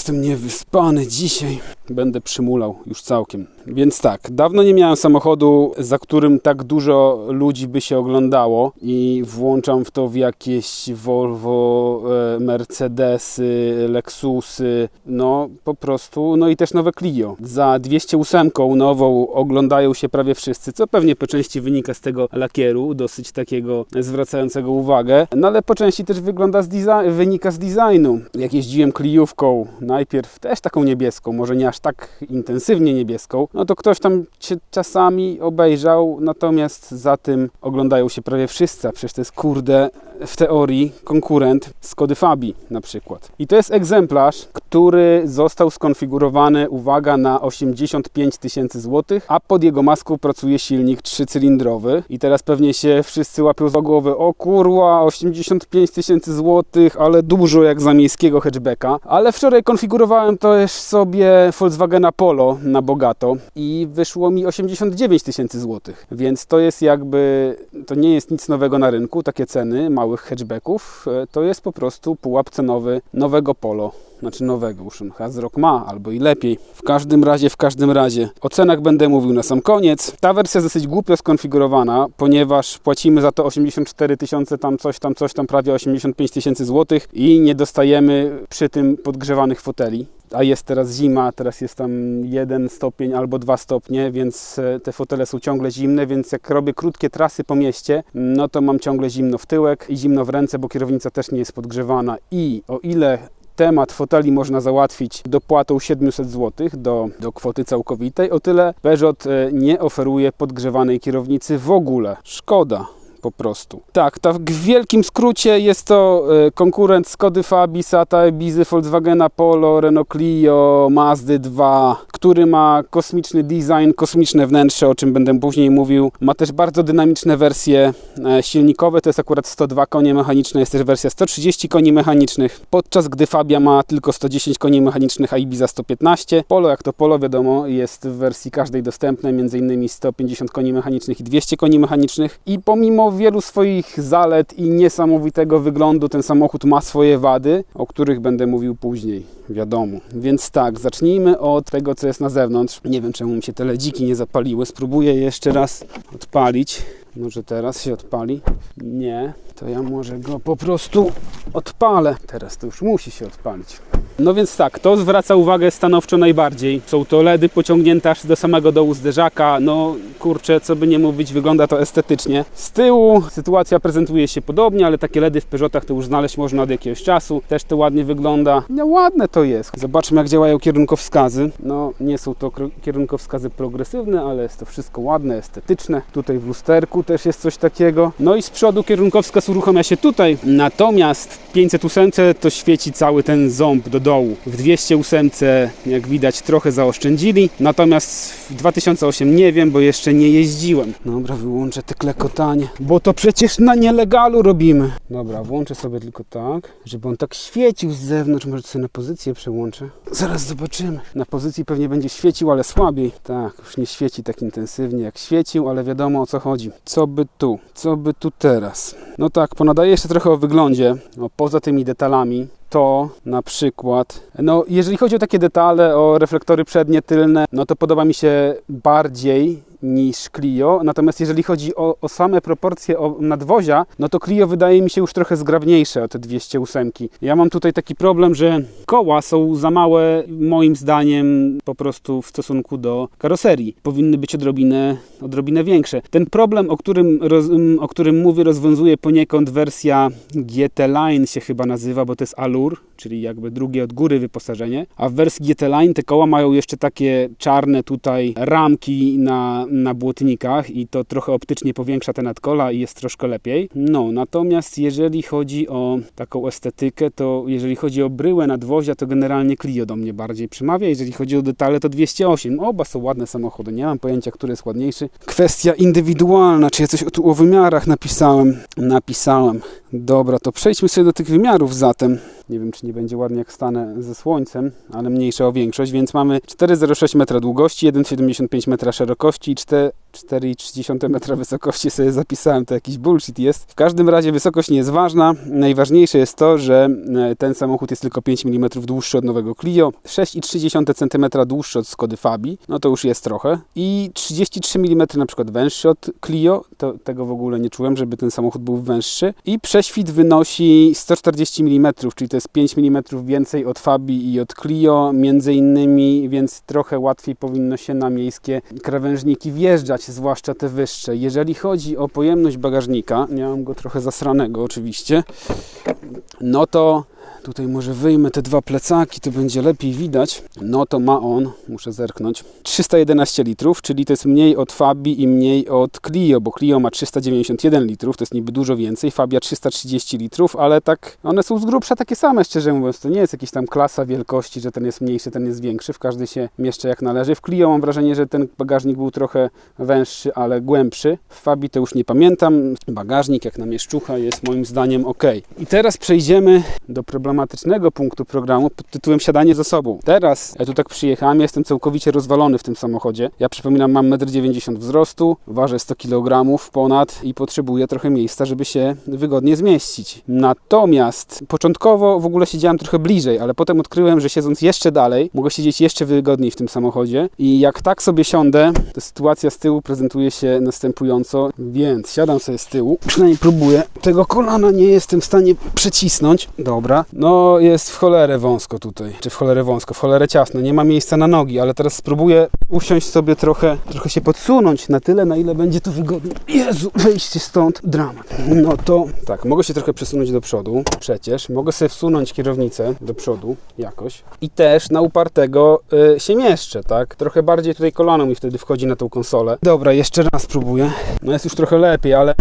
jestem niewyspany dzisiaj. Będę przymulał już całkiem. Więc tak, dawno nie miałem samochodu, za którym tak dużo ludzi by się oglądało i włączam w to w jakieś Volvo, e, Mercedesy, Lexusy, no po prostu, no i też nowe Clio. Za 208 nową oglądają się prawie wszyscy, co pewnie po części wynika z tego lakieru, dosyć takiego zwracającego uwagę, no ale po części też wygląda z wynika z designu. Jak jeździłem Cliówką, najpierw też taką niebieską, może nie aż tak intensywnie niebieską, no to ktoś tam się czasami obejrzał, natomiast za tym oglądają się prawie wszyscy, a przecież to jest kurde w teorii konkurent Skody Fabii na przykład. I to jest egzemplarz, który został skonfigurowany, uwaga, na 85 tysięcy złotych, a pod jego maską pracuje silnik trzycylindrowy. I teraz pewnie się wszyscy łapią za głowę, o kurwa, 85 tysięcy złotych, ale dużo jak za miejskiego hatchbacka. Ale wczoraj konfigurowałem też sobie Volkswagena Polo na bogato i wyszło mi 89 tysięcy złotych. Więc to jest jakby, to nie jest nic nowego na rynku, takie ceny małych hatchbacków. E, To jest po prostu pułap cenowy nowego Polo. Znaczy nowego, już chyba z rok ma, albo i lepiej. W każdym razie, w każdym razie. O cenach będę mówił na sam koniec. Ta wersja jest dosyć głupio skonfigurowana, ponieważ płacimy za to 84 tysiące, tam coś tam, coś tam, prawie 85 tysięcy złotych i nie dostajemy przy tym podgrzewanych foteli a jest teraz zima, teraz jest tam jeden stopień albo dwa stopnie, więc e, te fotele są ciągle zimne, więc jak robię krótkie trasy po mieście, no to mam ciągle zimno w tyłek i zimno w ręce, bo kierownica też nie jest podgrzewana i o ile temat foteli można załatwić dopłatą 700 zł do, do kwoty całkowitej, o tyle Peugeot e, nie oferuje podgrzewanej kierownicy w ogóle. Szkoda po prostu. Tak, w wielkim skrócie jest to e, konkurent Skody Fabii, Sata, Ibizy, Volkswagena Polo, Renault Clio, Mazdy 2, który ma kosmiczny design, kosmiczne wnętrze, o czym będę później mówił. Ma też bardzo dynamiczne wersje e, silnikowe, to jest akurat 102 konie mechaniczne, jest też wersja 130 koni mechanicznych, podczas gdy Fabia ma tylko 110 koni mechanicznych, a Ibiza 115. Polo, jak to Polo wiadomo, jest w wersji każdej dostępne, m.in. 150 koni mechanicznych i 200 koni mechanicznych i pomimo wielu swoich zalet i niesamowitego wyglądu ten samochód ma swoje wady, o których będę mówił później, wiadomo. Więc tak, zacznijmy od tego, co jest na zewnątrz. Nie wiem, czemu mi się te ledziki nie zapaliły. Spróbuję je jeszcze raz odpalić. Może teraz się odpali? Nie, to ja może go po prostu odpalę. Teraz to już musi się odpalić. No więc tak, to zwraca uwagę stanowczo najbardziej. Są to LEDy pociągnięte aż do samego dołu zderzaka. No kurczę, co by nie mówić, wygląda to estetycznie. Z tyłu sytuacja prezentuje się podobnie, ale takie LEDy w Peugeotach to już znaleźć można od jakiegoś czasu. Też to ładnie wygląda. No ładne to jest. Zobaczmy jak działają kierunkowskazy. No nie są to kierunkowskazy progresywne, ale jest to wszystko ładne, estetyczne. Tutaj w lusterku też jest coś takiego. No i z przodu kierunkowskaz uruchamia się tutaj. Natomiast w 508 to świeci cały ten ząb do dołu. W 208 jak widać trochę zaoszczędzili. Natomiast w 2008 nie wiem, bo jeszcze nie jeździłem. Dobra, wyłączę te klekotanie, bo to przecież na nielegalu robimy. Dobra, włączę sobie tylko tak, żeby on tak świecił z zewnątrz. Może sobie na pozycję przełączę. Zaraz zobaczymy. Na pozycji pewnie będzie świecił, ale słabiej. Tak, już nie świeci tak intensywnie jak świecił, ale wiadomo o co chodzi. Co by tu? Co by tu teraz? No tak, ponadaję jeszcze trochę o wyglądzie, o, poza tymi detalami. To na przykład, no jeżeli chodzi o takie detale, o reflektory przednie, tylne, no to podoba mi się bardziej niż Clio. Natomiast jeżeli chodzi o, o same proporcje o nadwozia, no to Clio wydaje mi się już trochę zgrabniejsze od te 208. Ja mam tutaj taki problem, że koła są za małe moim zdaniem po prostu w stosunku do karoserii. Powinny być odrobinę, odrobinę większe. Ten problem, o którym, roz, o którym mówię, rozwiązuje poniekąd wersja GT Line się chyba nazywa, bo to jest Allure, czyli jakby drugie od góry wyposażenie. A w wersji GT Line te koła mają jeszcze takie czarne tutaj ramki na, na błotnikach i to trochę optycznie powiększa te nadkola i jest troszkę lepiej. No, natomiast jeżeli chodzi o taką estetykę, to jeżeli chodzi o bryłę nadwozia, to generalnie Clio do mnie bardziej przemawia. Jeżeli chodzi o detale, to 208. Oba są ładne samochody, nie mam pojęcia, który jest ładniejszy. Kwestia indywidualna, czy ja coś tu o wymiarach napisałem? Napisałem. Dobra, to przejdźmy sobie do tych wymiarów zatem. Nie wiem, czy nie będzie ładnie jak stanę ze słońcem, ale mniejsza o większość, więc mamy 4,06 metra długości, 1,75 metra szerokości i 4,3 metra wysokości sobie zapisałem, to jakiś bullshit jest. W każdym razie wysokość nie jest ważna. Najważniejsze jest to, że e, ten samochód jest tylko 5 mm dłuższy od nowego Clio, 6,3 cm dłuższy od Skody Fabii, no to już jest trochę, i 33 mm na przykład węższy od Clio, to tego w ogóle nie czułem, żeby ten samochód był węższy. I prześwit wynosi 140 mm, czyli to jest 5 mm więcej od Fabii i od Clio, między innymi, więc trochę łatwiej powinno się na miejskie krawężniki wjeżdżać, zwłaszcza te wyższe. Jeżeli chodzi o pojemność bagażnika, mam go trochę zasranego oczywiście, no to Tutaj może wyjmę te dwa plecaki, to będzie lepiej widać. No to ma on, muszę zerknąć, 311 litrów, czyli to jest mniej od Fabii i mniej od Clio, bo Clio ma 391 litrów, to jest niby dużo więcej, Fabia 330 litrów, ale tak, one są z grubsza takie same, szczerze mówiąc, to nie jest jakaś tam klasa wielkości, że ten jest mniejszy, ten jest większy, w każdy się mieszczę jak należy. W Clio mam wrażenie, że ten bagażnik był trochę węższy, ale głębszy. W Fabii to już nie pamiętam. Bagażnik jak na mieszczucha jest moim zdaniem ok. I teraz przejdziemy do problematycznego punktu programu pod tytułem siadanie za sobą. Teraz ja tu tak przyjechałem, jestem całkowicie rozwalony w tym samochodzie. Ja przypominam, mam 1,90 m wzrostu, ważę 100 kg ponad i potrzebuję trochę miejsca, żeby się wygodnie zmieścić. Natomiast początkowo w ogóle siedziałem trochę bliżej, ale potem odkryłem, że siedząc jeszcze dalej, mogę siedzieć jeszcze wygodniej w tym samochodzie i jak tak sobie siądę, to sytuacja z tyłu prezentuje się następująco, więc siadam sobie z tyłu, przynajmniej próbuję. Tego kolana nie jestem w stanie przecisnąć. Dobra, no jest w cholerę wąsko tutaj, czy w cholerę wąsko, w cholerę ciasno, nie ma miejsca na nogi, ale teraz spróbuję usiąść sobie trochę, trochę się podsunąć na tyle, na ile będzie to wygodne. Jezu, wyjście stąd, dramat. No to tak, mogę się trochę przesunąć do przodu, przecież, mogę sobie wsunąć kierownicę do przodu jakoś i też na upartego y, się mieszczę, tak? Trochę bardziej tutaj kolano mi wtedy wchodzi na tą konsolę. Dobra, jeszcze raz spróbuję. No jest już trochę lepiej, ale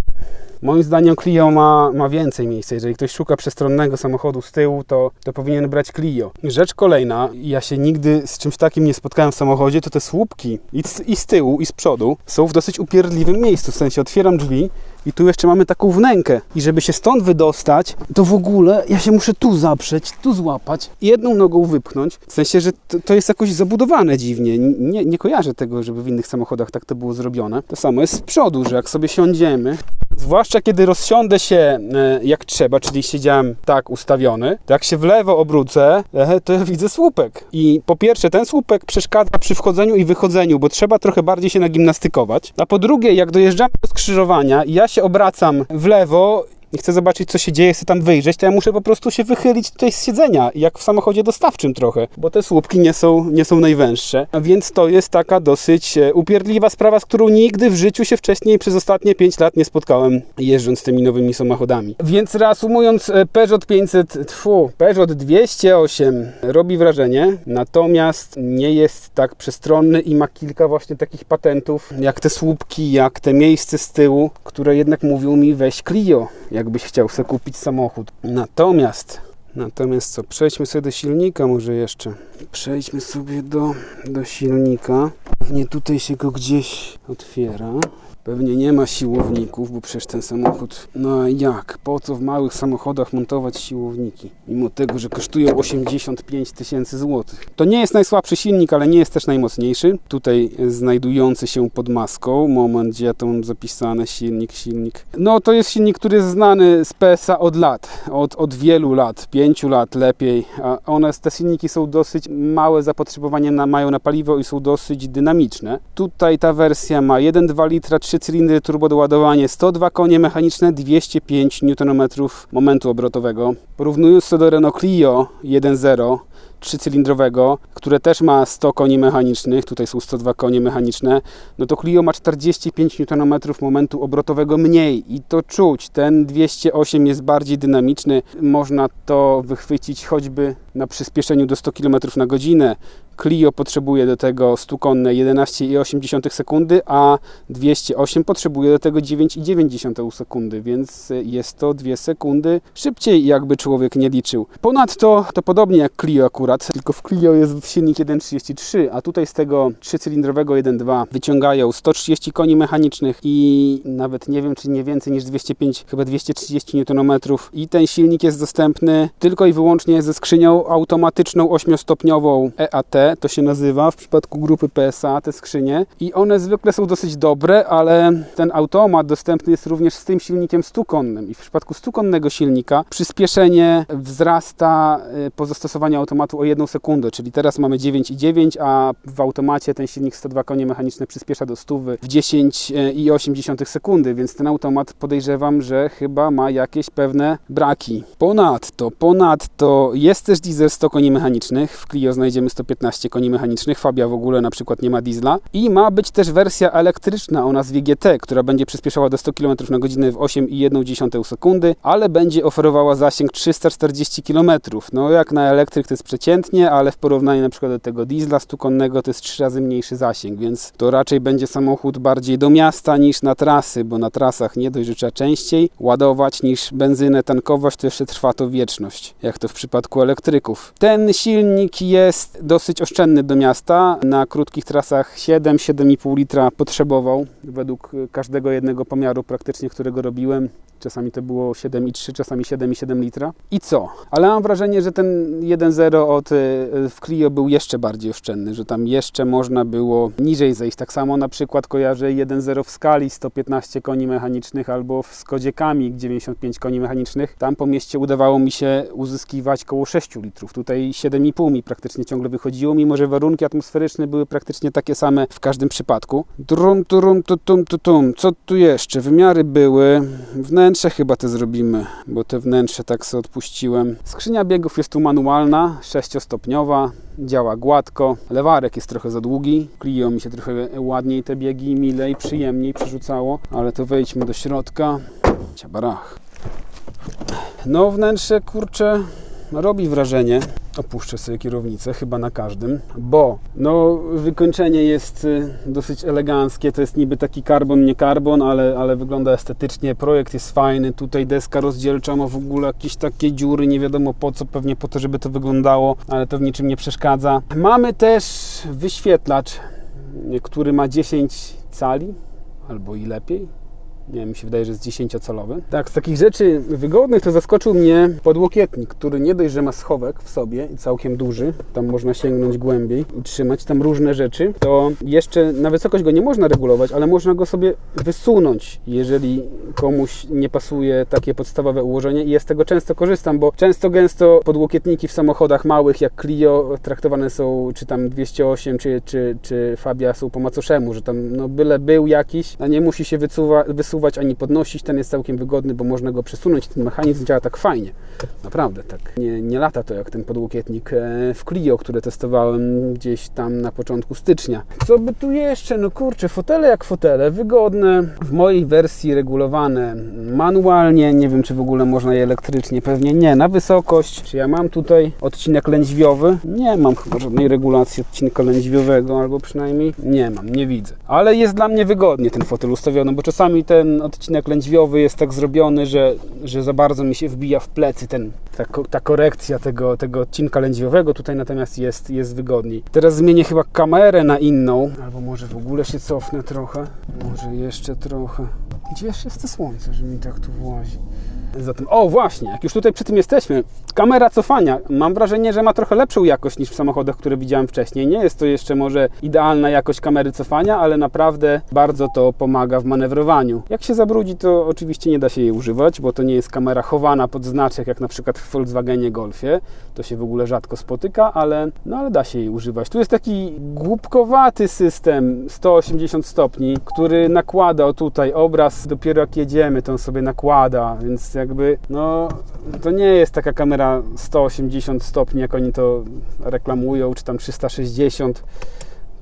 Moim zdaniem Clio ma, ma więcej miejsca. Jeżeli ktoś szuka przestronnego samochodu z tyłu, to, to powinien brać Clio. Rzecz kolejna, ja się nigdy z czymś takim nie spotkałem w samochodzie, to te słupki i z, i z tyłu, i z przodu są w dosyć upierdliwym miejscu. W sensie otwieram drzwi i tu jeszcze mamy taką wnękę. I żeby się stąd wydostać, to w ogóle ja się muszę tu zaprzeć, tu złapać jedną nogą wypchnąć. W sensie, że to, to jest jakoś zabudowane dziwnie. Nie, nie kojarzę tego, żeby w innych samochodach tak to było zrobione. To samo jest z przodu, że jak sobie siądziemy, zwłaszcza kiedy rozsiądę się e, jak trzeba, czyli siedziałem tak ustawiony, to jak się w lewo obrócę, to ja widzę słupek. I po pierwsze, ten słupek przeszkadza przy wchodzeniu i wychodzeniu, bo trzeba trochę bardziej się nagimnastykować. A po drugie, jak dojeżdżamy do skrzyżowania ja się obracam w lewo i chcę zobaczyć, co się dzieje, chcę tam wyjrzeć, to ja muszę po prostu się wychylić tutaj z siedzenia, jak w samochodzie dostawczym trochę, bo te słupki nie są, nie są najwęższe. Więc to jest taka dosyć e, upierdliwa sprawa, z którą nigdy w życiu się wcześniej przez ostatnie 5 lat nie spotkałem, jeżdżąc tymi nowymi samochodami. Więc reasumując, e, Peugeot 500, tfu, Peugeot 208 robi wrażenie, natomiast nie jest tak przestronny i ma kilka właśnie takich patentów, jak te słupki, jak te miejsce z tyłu, które jednak mówią mi weź Clio jakbyś chciał sobie kupić samochód. Natomiast, natomiast co, przejdźmy sobie do silnika może jeszcze. Przejdźmy sobie do, do silnika. Pewnie tutaj się go gdzieś otwiera. Pewnie nie ma siłowników, bo przecież ten samochód, no jak? Po co w małych samochodach montować siłowniki? Mimo tego, że kosztują 85 tysięcy złotych. To nie jest najsłabszy silnik, ale nie jest też najmocniejszy. Tutaj znajdujący się pod maską, moment, gdzie ja to mam zapisane, silnik, silnik. No to jest silnik, który jest znany z PSA od lat, od, od wielu lat, pięciu lat lepiej. A one, te silniki są dosyć małe zapotrzebowanie na, mają na paliwo i są dosyć dynamiczne. Tutaj ta wersja ma 1,2 litra, 3 cylindry turbodoładowanie, 102 konie mechaniczne, 205 Nm momentu obrotowego. Porównując to do Renault Clio 1.0 trzycylindrowego, które też ma 100 koni mechanicznych, tutaj są 102 konie mechaniczne, no to Clio ma 45 Nm momentu obrotowego mniej i to czuć. Ten 208 jest bardziej dynamiczny, można to wychwycić choćby na przyspieszeniu do 100 km na godzinę. Clio potrzebuje do tego 100 konne 11,8 sekundy, a 208 potrzebuje do tego 9,9 sekundy, więc jest to 2 sekundy szybciej, jakby człowiek nie liczył. Ponadto to podobnie jak Clio akurat, tylko w Clio jest silnik 1.33, a tutaj z tego trzycylindrowego 1.2 wyciągają 130 koni mechanicznych i nawet nie wiem, czy nie więcej niż 205, chyba 230 Nm i ten silnik jest dostępny tylko i wyłącznie ze skrzynią automatyczną 8-stopniową EAT to się nazywa w przypadku grupy PSA te skrzynie. I one zwykle są dosyć dobre, ale ten automat dostępny jest również z tym silnikiem stukonnym. I w przypadku stukonnego silnika przyspieszenie wzrasta y, po zastosowaniu automatu o 1 sekundę, czyli teraz mamy 9,9, a w automacie ten silnik 102 konie mechaniczne przyspiesza do 100 w 10,8 sekundy, więc ten automat podejrzewam, że chyba ma jakieś pewne braki. Ponadto, ponadto jest też diesel 100 koni mechanicznych, w Clio znajdziemy 115 koni mechanicznych, Fabia w ogóle na przykład nie ma diesla i ma być też wersja elektryczna o nazwie GT, która będzie przyspieszała do 100 km na godzinę w 8,1 sekundy, ale będzie oferowała zasięg 340 km. No jak na elektryk to jest przeciętnie, ale w porównaniu na przykład do tego diesla stukonnego to jest 3 razy mniejszy zasięg, więc to raczej będzie samochód bardziej do miasta niż na trasy, bo na trasach nie dość, że trzeba częściej ładować niż benzynę tankować, to jeszcze trwa to wieczność, jak to w przypadku elektryków. Ten silnik jest dosyć oszczędny do miasta. Na krótkich trasach 7-7,5 litra potrzebował według każdego jednego pomiaru praktycznie, którego robiłem. Czasami to było 7,3, czasami 7,7 litra. I co? Ale mam wrażenie, że ten 1.0 od y, w Clio był jeszcze bardziej oszczędny, że tam jeszcze można było niżej zejść. Tak samo na przykład kojarzę 1.0 w skali 115 koni mechanicznych albo w Skodzie Kami 95 koni mechanicznych. Tam po mieście udawało mi się uzyskiwać koło 6 litrów. Tutaj 7,5 mi praktycznie ciągle wychodziło, mimo że warunki atmosferyczne były praktycznie takie same w każdym przypadku. Drum, turum, tutum, tutum. Co tu jeszcze? Wymiary były. Wnętrze chyba te zrobimy, bo te wnętrze tak sobie odpuściłem. Skrzynia biegów jest tu manualna, sześciostopniowa, działa gładko. Lewarek jest trochę za długi. Clio mi się trochę ładniej te biegi, milej, przyjemniej przerzucało, ale to wejdźmy do środka. Ciabarach. No wnętrze, kurczę, robi wrażenie. Opuszczę sobie kierownicę, chyba na każdym, bo no, wykończenie jest y, dosyć eleganckie. To jest niby taki karbon, nie karbon, ale, ale wygląda estetycznie. Projekt jest fajny. Tutaj deska rozdzielcza ma w ogóle jakieś takie dziury, nie wiadomo po co, pewnie po to, żeby to wyglądało, ale to w niczym nie przeszkadza. Mamy też wyświetlacz, y, który ma 10 cali albo i lepiej nie wiem, mi się wydaje, że jest 10-calowy. Tak, z takich rzeczy wygodnych to zaskoczył mnie podłokietnik, który nie dość, że ma schowek w sobie i całkiem duży, tam można sięgnąć głębiej i trzymać tam różne rzeczy, to jeszcze na wysokość go nie można regulować, ale można go sobie wysunąć, jeżeli komuś nie pasuje takie podstawowe ułożenie i ja z tego często korzystam, bo często gęsto podłokietniki w samochodach małych jak Clio traktowane są, czy tam 208, czy, czy, czy Fabia są po macoszemu, że tam no byle był jakiś, a nie musi się wysuwa, wysuwać ani podnosić, ten jest całkiem wygodny, bo można go przesunąć, ten mechanizm działa tak fajnie. Naprawdę, tak. Nie, nie lata to jak ten podłokietnik e, w Clio, który testowałem gdzieś tam na początku stycznia. Co by tu jeszcze? No kurczę, fotele jak fotele, wygodne. W mojej wersji regulowane manualnie, nie wiem czy w ogóle można je elektrycznie, pewnie nie. Na wysokość, czy ja mam tutaj odcinek lędźwiowy? Nie mam chyba żadnej regulacji odcinka lędźwiowego, albo przynajmniej nie mam, nie widzę. Ale jest dla mnie wygodnie ten fotel ustawiony, bo czasami ten odcinek lędźwiowy jest tak zrobiony, że, że za bardzo mi się wbija w plecy ten, ta, ta korekcja tego, tego odcinka lędźwiowego. Tutaj natomiast jest, jest wygodniej. Teraz zmienię chyba kamerę na inną, albo może w ogóle się cofnę trochę. Może jeszcze trochę. Gdzie jeszcze jest to słońce, że mi tak tu włazi? Zatem, o właśnie, jak już tutaj przy tym jesteśmy, kamera cofania. Mam wrażenie, że ma trochę lepszą jakość niż w samochodach, które widziałem wcześniej. Nie jest to jeszcze może idealna jakość kamery cofania, ale naprawdę bardzo to pomaga w manewrowaniu. Jak się zabrudzi, to oczywiście nie da się jej używać, bo to nie jest kamera chowana pod znaczek, jak na przykład w Volkswagenie Golfie. To się w ogóle rzadko spotyka, ale, no, ale da się jej używać. Tu jest taki głupkowaty system 180 stopni, który nakłada tutaj obraz, dopiero jak jedziemy, to on sobie nakłada, więc jakby, no to nie jest taka kamera 180 stopni, jak oni to reklamują, czy tam 360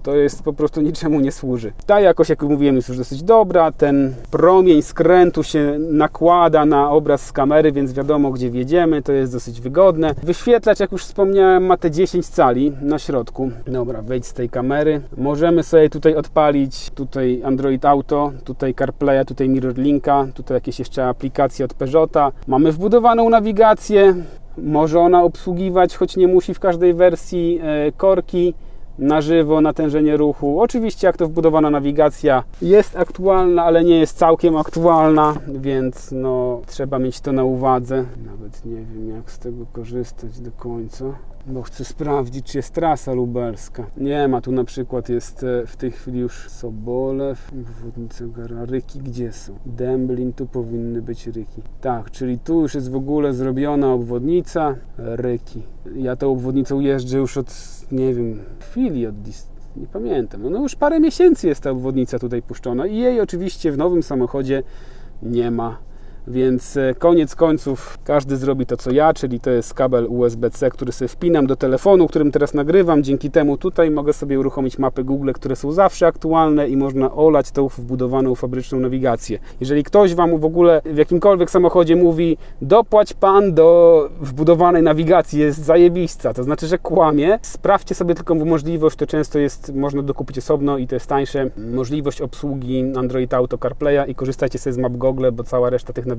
to jest po prostu niczemu nie służy. Ta jakość, jak mówiłem, jest już dosyć dobra. Ten promień skrętu się nakłada na obraz z kamery, więc wiadomo, gdzie wjedziemy. To jest dosyć wygodne. Wyświetlacz, jak już wspomniałem, ma te 10 cali na środku. Dobra, wejdź z tej kamery. Możemy sobie tutaj odpalić tutaj Android Auto, tutaj CarPlaya, tutaj MirrorLinka, tutaj jakieś jeszcze aplikacje od Peugeota. Mamy wbudowaną nawigację. Może ona obsługiwać, choć nie musi w każdej wersji e, korki na żywo, natężenie ruchu. Oczywiście jak to wbudowana nawigacja jest aktualna, ale nie jest całkiem aktualna, więc no, trzeba mieć to na uwadze. Nawet nie wiem jak z tego korzystać do końca. bo chcę sprawdzić, czy jest trasa lubelska. Nie ma, tu na przykład jest e, w tej chwili już Sobolew, obwodnica Gara, Ryki gdzie są? Dęblin, tu powinny być Ryki. Tak, czyli tu już jest w ogóle zrobiona obwodnica Ryki. Ja tą obwodnicą jeżdżę już od, nie wiem, chwili, od nie pamiętam. No już parę miesięcy jest ta obwodnica tutaj puszczona i jej oczywiście w nowym samochodzie nie ma. Więc e, koniec końców każdy zrobi to co ja, czyli to jest kabel USB-C, który sobie wpinam do telefonu, którym teraz nagrywam. Dzięki temu tutaj mogę sobie uruchomić mapy Google, które są zawsze aktualne i można olać tą wbudowaną fabryczną nawigację. Jeżeli ktoś Wam w ogóle w jakimkolwiek samochodzie mówi dopłać Pan do wbudowanej nawigacji, jest zajebista, to znaczy, że kłamie, sprawdźcie sobie tylko możliwość, to często jest, można dokupić osobno i to jest tańsze, możliwość obsługi Android Auto CarPlaya i korzystajcie sobie z map Google, bo cała reszta tych nawigacji,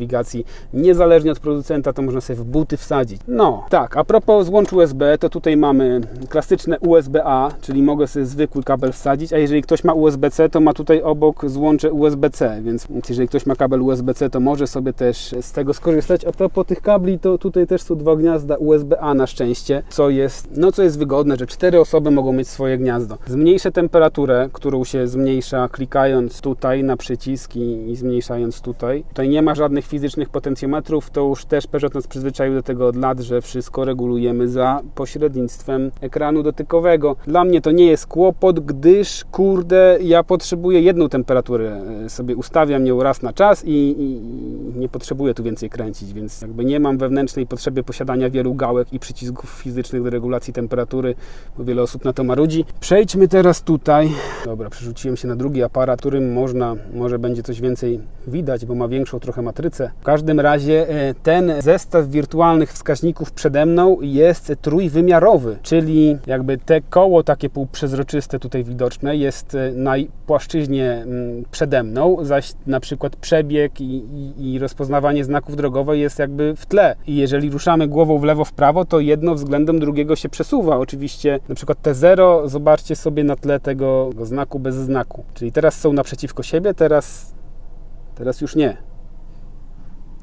niezależnie od producenta, to można sobie w buty wsadzić. No, tak, a propos złącz USB, to tutaj mamy klasyczne USB-A, czyli mogę sobie zwykły kabel wsadzić, a jeżeli ktoś ma USB-C, to ma tutaj obok złącze USB-C, więc jeżeli ktoś ma kabel USB-C, to może sobie też z tego skorzystać. A propos tych kabli, to tutaj też są dwa gniazda USB-A na szczęście, co jest, no co jest wygodne, że cztery osoby mogą mieć swoje gniazdo. Zmniejszę temperaturę, którą się zmniejsza klikając tutaj na przycisk i, i zmniejszając tutaj. Tutaj nie ma żadnych fizycznych potencjometrów, to już też Peugeot nas przyzwyczaił do tego od lat, że wszystko regulujemy za pośrednictwem ekranu dotykowego. Dla mnie to nie jest kłopot, gdyż kurde, ja potrzebuję jedną temperaturę, e, sobie ustawiam ją raz na czas i, i, i nie potrzebuję tu więcej kręcić, więc jakby nie mam wewnętrznej potrzeby posiadania wielu gałek i przycisków fizycznych do regulacji temperatury, bo wiele osób na to marudzi. Przejdźmy teraz tutaj. Dobra, przerzuciłem się na drugi aparat, którym można, może będzie coś więcej widać, bo ma większą trochę matrycę. W każdym razie e, ten zestaw wirtualnych wskaźników przede mną jest trójwymiarowy, czyli jakby te koło takie półprzezroczyste tutaj widoczne jest e, na płaszczyźnie mm, przede mną, zaś na przykład przebieg i, i, i rozpoznawanie znaków drogowych jest jakby w tle. I jeżeli ruszamy głową w lewo, w prawo, to jedno względem drugiego się przesuwa. Oczywiście na przykład T0, zobaczcie sobie na tle tego znaku bez znaku. Czyli teraz są naprzeciwko siebie, teraz, teraz już nie.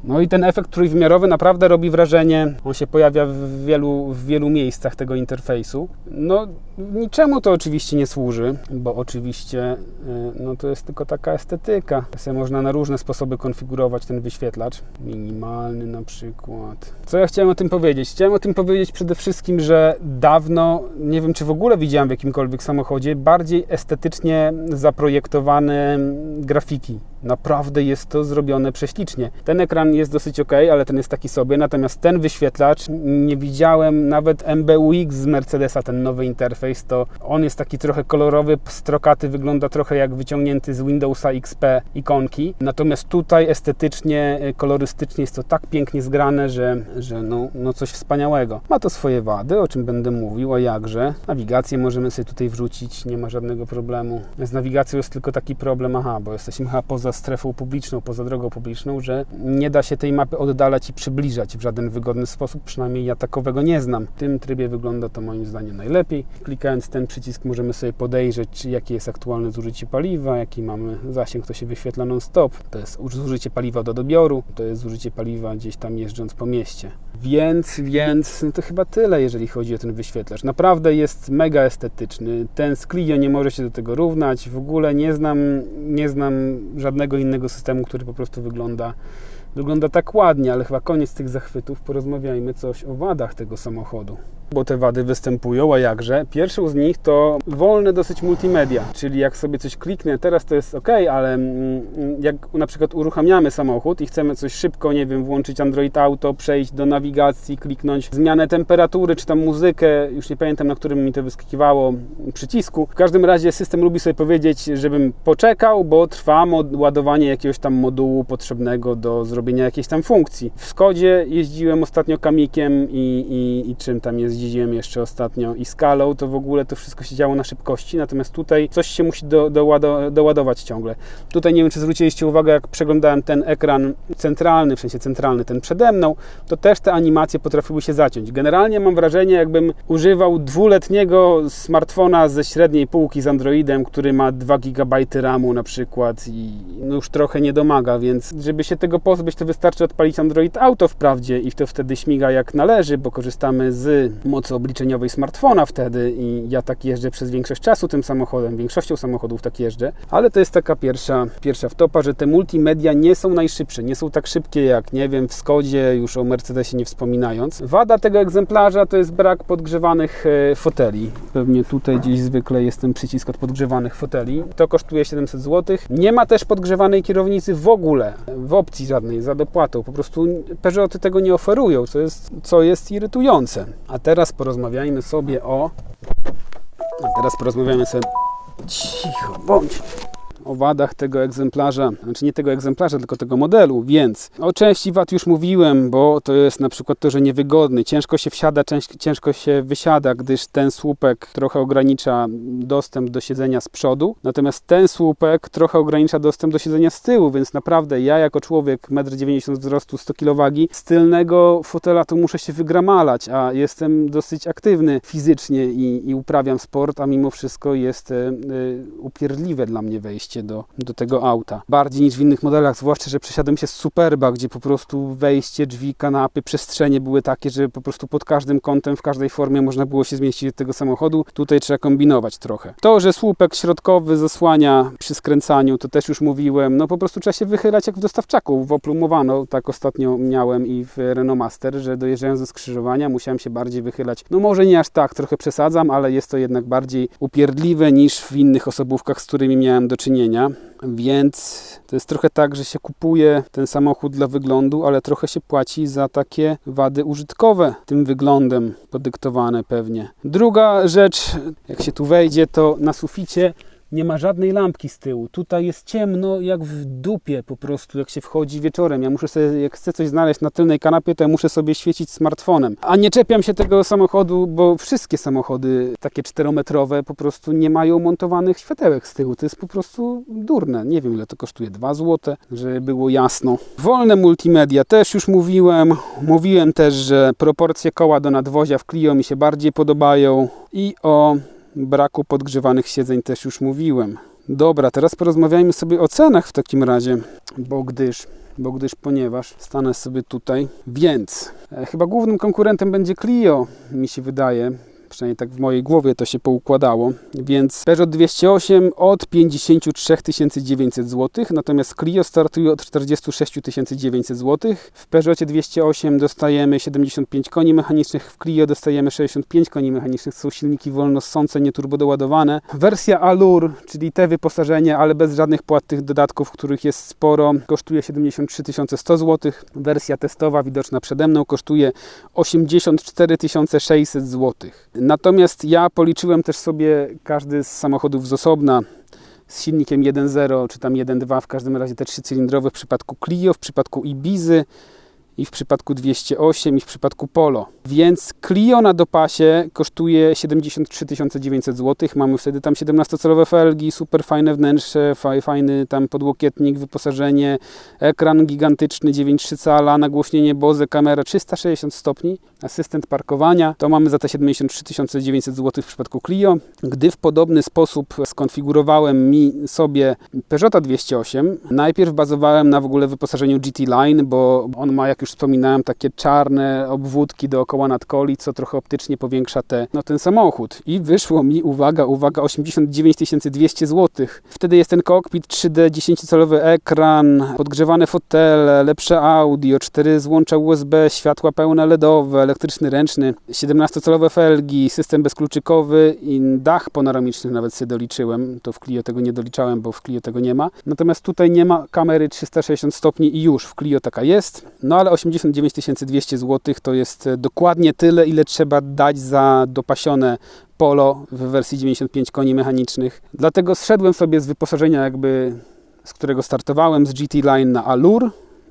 No i ten efekt trójwymiarowy naprawdę robi wrażenie. On się pojawia w wielu, w wielu miejscach tego interfejsu. No, niczemu to oczywiście nie służy, bo oczywiście y, no, to jest tylko taka estetyka. Sobie można na różne sposoby konfigurować ten wyświetlacz. Minimalny na przykład. Co ja chciałem o tym powiedzieć? Chciałem o tym powiedzieć przede wszystkim, że dawno, nie wiem czy w ogóle widziałem w jakimkolwiek samochodzie, bardziej estetycznie zaprojektowane grafiki. Naprawdę jest to zrobione prześlicznie. Ten ekran jest dosyć ok, ale ten jest taki sobie. Natomiast ten wyświetlacz nie widziałem nawet MBUX z Mercedesa, ten nowy interfejs. To on jest taki trochę kolorowy, strokaty, wygląda trochę jak wyciągnięty z Windowsa XP ikonki. Natomiast tutaj estetycznie, y, kolorystycznie jest to tak pięknie zgrane, że, że no, no coś wspaniałego. Ma to swoje wady, o czym będę mówił, a jakże. Nawigację możemy sobie tutaj wrzucić, nie ma żadnego problemu. Z nawigacją jest tylko taki problem, aha, bo jesteśmy chyba poza strefą publiczną, poza drogą publiczną, że nie da się tej mapy oddalać i przybliżać w żaden wygodny sposób, przynajmniej ja takowego nie znam. W tym trybie wygląda to moim zdaniem najlepiej. Klikając ten przycisk możemy sobie podejrzeć, jakie jest aktualne zużycie paliwa, jaki mamy zasięg, to się wyświetla non-stop. To jest zużycie paliwa do dobioru, to jest zużycie paliwa gdzieś tam jeżdżąc po mieście. Więc, więc no to chyba tyle, jeżeli chodzi o ten wyświetlacz. Naprawdę jest mega estetyczny. Ten z Clio nie może się do tego równać. W ogóle nie znam, nie znam żadnego innego systemu, który po prostu wygląda wygląda tak ładnie, ale chyba koniec tych zachwytów. Porozmawiajmy coś o wadach tego samochodu. Bo te wady występują, a jakże? Pierwszą z nich to wolne dosyć multimedia, czyli jak sobie coś kliknę, teraz to jest ok, ale mm, jak na przykład uruchamiamy samochód i chcemy coś szybko, nie wiem, włączyć Android Auto, przejść do nawigacji, kliknąć zmianę temperatury, czy tam muzykę, już nie pamiętam na którym mi to wyskakiwało przycisku. W każdym razie system lubi sobie powiedzieć, żebym poczekał, bo trwa ładowanie jakiegoś tam modułu potrzebnego do zrobienia jakiejś tam funkcji. W Skodzie jeździłem ostatnio kamikiem i, i, i czym tam jeździłem jeszcze ostatnio i skalą, to w ogóle to wszystko się działo na szybkości, natomiast tutaj coś się musi do, dołado, doładować ciągle. Tutaj nie wiem, czy zwróciliście uwagę, jak przeglądałem ten ekran centralny, w sensie centralny, ten przede mną, to też te animacje potrafiły się zaciąć. Generalnie mam wrażenie, jakbym używał dwuletniego smartfona ze średniej półki z Androidem, który ma 2 GB RAMu na przykład i no już trochę nie domaga, więc żeby się tego pozbyć, to wystarczy odpalić Android Auto wprawdzie i to wtedy śmiga jak należy, bo korzystamy z mocy obliczeniowej smartfona wtedy i ja tak jeżdżę przez większość czasu tym samochodem, większością samochodów tak jeżdżę, ale to jest taka pierwsza, pierwsza wtopa, że te multimedia nie są najszybsze, nie są tak szybkie jak, nie wiem, w Skodzie, już o Mercedesie nie wspominając. Wada tego egzemplarza to jest brak podgrzewanych e, foteli. Pewnie tutaj gdzieś zwykle jest ten przycisk od podgrzewanych foteli. To kosztuje 700 zł. Nie ma też podgrzewanej kierownicy w ogóle, w opcji żadnej, za dopłatą. Po prostu Peugeoty tego nie oferują, co jest, co jest irytujące. A teraz porozmawiajmy sobie o... Teraz porozmawiamy sobie... Cicho, bądź o wadach tego egzemplarza, znaczy nie tego egzemplarza, tylko tego modelu, więc o części wad już mówiłem, bo to jest na przykład to, że niewygodny, ciężko się wsiada, ciężko się wysiada, gdyż ten słupek trochę ogranicza dostęp do siedzenia z przodu, natomiast ten słupek trochę ogranicza dostęp do siedzenia z tyłu, więc naprawdę ja jako człowiek 1,90 m wzrostu, 100 kg z tylnego fotela to muszę się wygramalać, a jestem dosyć aktywny fizycznie i, i uprawiam sport, a mimo wszystko jest y, upierdliwe dla mnie wejście do, do tego auta. Bardziej niż w innych modelach, zwłaszcza, że przesiadłem się z Superba, gdzie po prostu wejście, drzwi, kanapy, przestrzenie były takie, że po prostu pod każdym kątem, w każdej formie można było się zmieścić do tego samochodu. Tutaj trzeba kombinować trochę. To, że słupek środkowy zasłania przy skręcaniu, to też już mówiłem, no po prostu trzeba się wychylać jak w dostawczaku. W Oplu Movano, tak ostatnio miałem i w Renault Master, że dojeżdżając ze skrzyżowania musiałem się bardziej wychylać. No może nie aż tak, trochę przesadzam, ale jest to jednak bardziej upierdliwe niż w innych osobówkach, z którymi miałem do czynienia więc to jest trochę tak, że się kupuje ten samochód dla wyglądu, ale trochę się płaci za takie wady użytkowe, tym wyglądem podyktowane pewnie. Druga rzecz, jak się tu wejdzie, to na suficie nie ma żadnej lampki z tyłu. Tutaj jest ciemno jak w dupie po prostu, jak się wchodzi wieczorem. Ja muszę sobie, jak chcę coś znaleźć na tylnej kanapie, to ja muszę sobie świecić smartfonem. A nie czepiam się tego samochodu, bo wszystkie samochody takie czterometrowe po prostu nie mają montowanych światełek z tyłu. To jest po prostu durne. Nie wiem ile to kosztuje, 2 zł, żeby było jasno. Wolne multimedia też już mówiłem. Mówiłem też, że proporcje koła do nadwozia w Clio mi się bardziej podobają i o braku podgrzewanych siedzeń też już mówiłem. Dobra, teraz porozmawiajmy sobie o cenach w takim razie, bo gdyż, bo gdyż ponieważ stanę sobie tutaj, więc e, chyba głównym konkurentem będzie Clio, mi się wydaje, przynajmniej tak w mojej głowie to się poukładało. Więc Peugeot 208 od 53 900 zł, natomiast Clio startuje od 46 900 zł. W Peugeotie 208 dostajemy 75 koni mechanicznych, w Clio dostajemy 65 koni mechanicznych. Są silniki wolnossące, nieturbodoładowane. Wersja Allure, czyli te wyposażenie, ale bez żadnych płatnych dodatków, których jest sporo, kosztuje 73 100 zł. Wersja testowa, widoczna przede mną, kosztuje 84 600 zł. Natomiast ja policzyłem też sobie każdy z samochodów z osobna z silnikiem 1.0 czy tam 1.2, w każdym razie te trzycylindrowe w przypadku Clio, w przypadku Ibizy i w przypadku 208 i w przypadku Polo. Więc Clio na dopasie kosztuje 73 900 zł. Mamy wtedy tam 17-calowe felgi, super fajne wnętrze, fajny tam podłokietnik, wyposażenie, ekran gigantyczny 9,3 cala, nagłośnienie Bose, kamera 360 stopni, asystent parkowania. To mamy za te 73 900 zł w przypadku Clio. Gdy w podobny sposób skonfigurowałem mi sobie Peugeota 208, najpierw bazowałem na w ogóle wyposażeniu GT Line, bo on ma jak już wspominałem, takie czarne obwódki dookoła nadkoli, co trochę optycznie powiększa te, no, ten samochód. I wyszło mi, uwaga, uwaga, 89 200 zł. Wtedy jest ten kokpit 3D, 10-calowy ekran, podgrzewane fotele, lepsze audio, 4 złącza USB, światła pełne LEDowe, elektryczny ręczny, 17-calowe felgi, system bezkluczykowy i dach panoramiczny nawet sobie doliczyłem. To w Clio tego nie doliczałem, bo w Clio tego nie ma. Natomiast tutaj nie ma kamery 360 stopni i już w Clio taka jest. No ale 89 200 zł to jest e, dokładnie tyle, ile trzeba dać za dopasione Polo w wersji 95 koni mechanicznych. Dlatego zszedłem sobie z wyposażenia jakby z którego startowałem z GT Line na Allure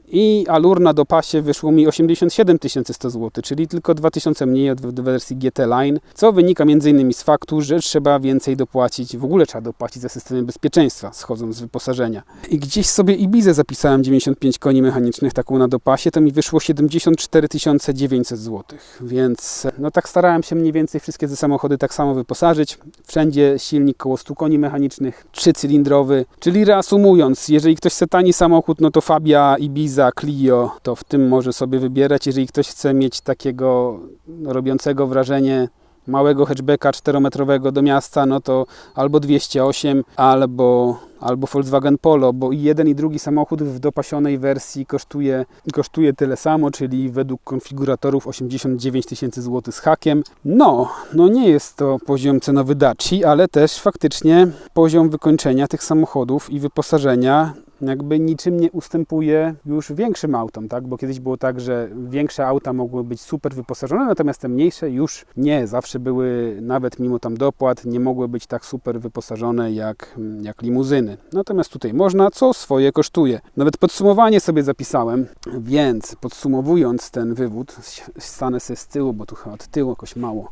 i Allure na dopasie wyszło mi 87 100 zł, czyli tylko 2000 mniej od wersji GT Line, co wynika m.in. z faktu, że trzeba więcej dopłacić, w ogóle trzeba dopłacić za systemy bezpieczeństwa, schodząc z wyposażenia. I gdzieś sobie Ibizę zapisałem 95 koni mechanicznych, taką na dopasie, to mi wyszło 74 900 zł, więc no tak starałem się mniej więcej wszystkie te samochody tak samo wyposażyć. Wszędzie silnik koło 100 koni mechanicznych, trzycylindrowy, czyli reasumując, jeżeli ktoś chce tani samochód, no to Fabia, Ibiza, Ibiza, Clio, to w tym może sobie wybierać. Jeżeli ktoś chce mieć takiego robiącego wrażenie małego hatchbacka 4-metrowego do miasta, no to albo 208, albo, albo Volkswagen Polo, bo i jeden i drugi samochód w dopasionej wersji kosztuje, kosztuje tyle samo, czyli według konfiguratorów 89 tysięcy złotych z hakiem. No, no nie jest to poziom cenowy Daci, ale też faktycznie poziom wykończenia tych samochodów i wyposażenia jakby niczym nie ustępuje już większym autom, tak? Bo kiedyś było tak, że większe auta mogły być super wyposażone, natomiast te mniejsze już nie. Zawsze były, nawet mimo tam dopłat, nie mogły być tak super wyposażone jak, jak limuzyny. Natomiast tutaj można, co swoje kosztuje. Nawet podsumowanie sobie zapisałem, więc podsumowując ten wywód, stanę sobie z tyłu, bo tu chyba od tyłu jakoś mało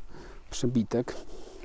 przebitek.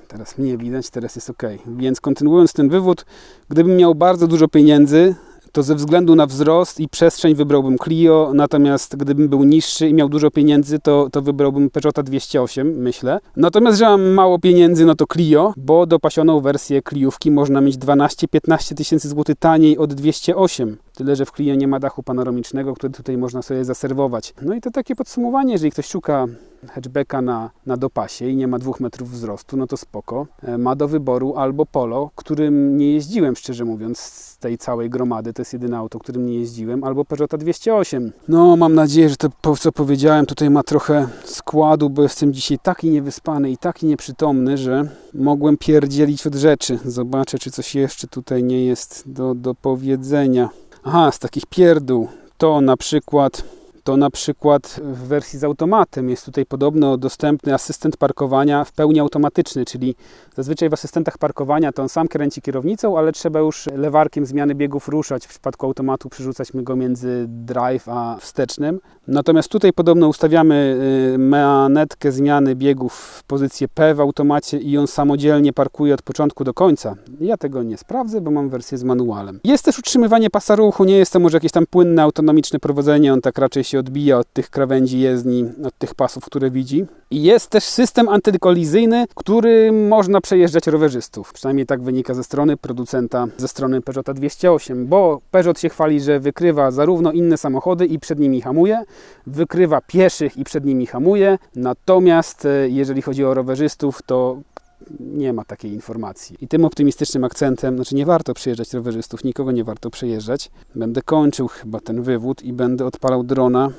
Teraz mnie widać, teraz jest ok. Więc kontynuując ten wywód, gdybym miał bardzo dużo pieniędzy, to ze względu na wzrost i przestrzeń wybrałbym Clio, natomiast gdybym był niższy i miał dużo pieniędzy, to, to wybrałbym Peugeota 208, myślę. Natomiast, że mam mało pieniędzy, no to Clio, bo dopasioną wersję Cliówki można mieć 12-15 tysięcy złotych taniej od 208. Tyle, że w Clio nie ma dachu panoramicznego, który tutaj można sobie zaserwować. No i to takie podsumowanie, jeżeli ktoś szuka hatchbacka na, na dopasie i nie ma dwóch metrów wzrostu, no to spoko. E, Ma do wyboru albo Polo, którym nie jeździłem, szczerze mówiąc, z tej całej gromady, to jest jedyne auto, którym nie jeździłem, albo Peugeota 208. No, mam nadzieję, że to, co powiedziałem, tutaj ma trochę składu, bo jestem dzisiaj taki niewyspany i taki nieprzytomny, że mogłem pierdzielić od rzeczy. Zobaczę, czy coś jeszcze tutaj nie jest do, do powiedzenia. Aha, z takich pierdół. To na przykład to na przykład w wersji z automatem jest tutaj podobno dostępny asystent parkowania w pełni automatyczny, czyli zazwyczaj w asystentach parkowania to on sam kręci kierownicą, ale trzeba już lewarkiem zmiany biegów ruszać. W przypadku automatu przerzucać go między drive a wstecznym. Natomiast tutaj podobno ustawiamy y, manetkę zmiany biegów w pozycję P w automacie i on samodzielnie parkuje od początku do końca. Ja tego nie sprawdzę, bo mam wersję z manualem. Jest też utrzymywanie pasa ruchu, nie jest to może jakieś tam płynne, autonomiczne prowadzenie, on tak raczej się odbija od tych krawędzi jezdni, od tych pasów, które widzi. I jest też system antykolizyjny, który można przejeżdżać rowerzystów. Przynajmniej tak wynika ze strony producenta, ze strony Peugeota 208, bo Peugeot się chwali, że wykrywa zarówno inne samochody i przed nimi hamuje, wykrywa pieszych i przed nimi hamuje, natomiast e, jeżeli chodzi o rowerzystów, to nie ma takiej informacji. I tym optymistycznym akcentem, znaczy nie warto przejeżdżać rowerzystów, nikogo nie warto przejeżdżać. Będę kończył chyba ten wywód i będę odpalał drona.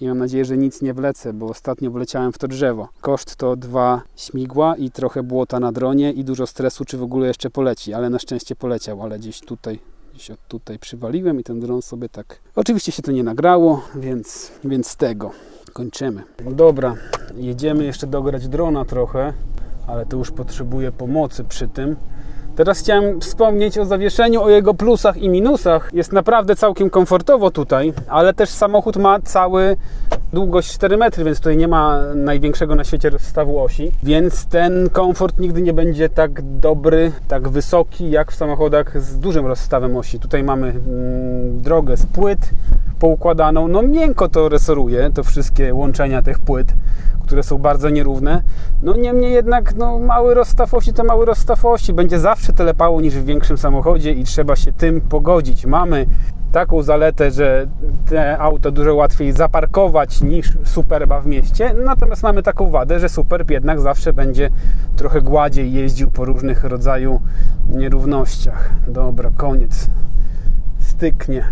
I mam nadzieję, że nic nie wlecę, bo ostatnio wleciałem w to drzewo. Koszt to dwa śmigła i trochę błota na dronie i dużo stresu, czy w ogóle jeszcze poleci, ale na szczęście poleciał, ale gdzieś tutaj, gdzieś od tutaj przywaliłem i ten dron sobie tak... Oczywiście się to nie nagrało, więc, więc tego kończymy. Dobra, jedziemy jeszcze dograć drona trochę ale to już potrzebuję pomocy przy tym. Teraz chciałem wspomnieć o zawieszeniu, o jego plusach i minusach. Jest naprawdę całkiem komfortowo tutaj, ale też samochód ma cały długość 4 metry, więc tutaj nie ma największego na świecie rozstawu osi, więc ten komfort nigdy nie będzie tak dobry, tak wysoki jak w samochodach z dużym rozstawem osi. Tutaj mamy mm, drogę z płyt poukładaną, no miękko to resoruje, to wszystkie łączenia tych płyt, które są bardzo nierówne. No niemniej jednak no, mały rozstaw osi to mały rozstaw osi, będzie zawsze telepało niż w większym samochodzie i trzeba się tym pogodzić. Mamy taką zaletę, że te auto dużo łatwiej zaparkować niż Superba w mieście, natomiast mamy taką wadę, że Superb jednak zawsze będzie trochę gładziej jeździł po różnych rodzaju nierównościach. Dobra, koniec. Styknie.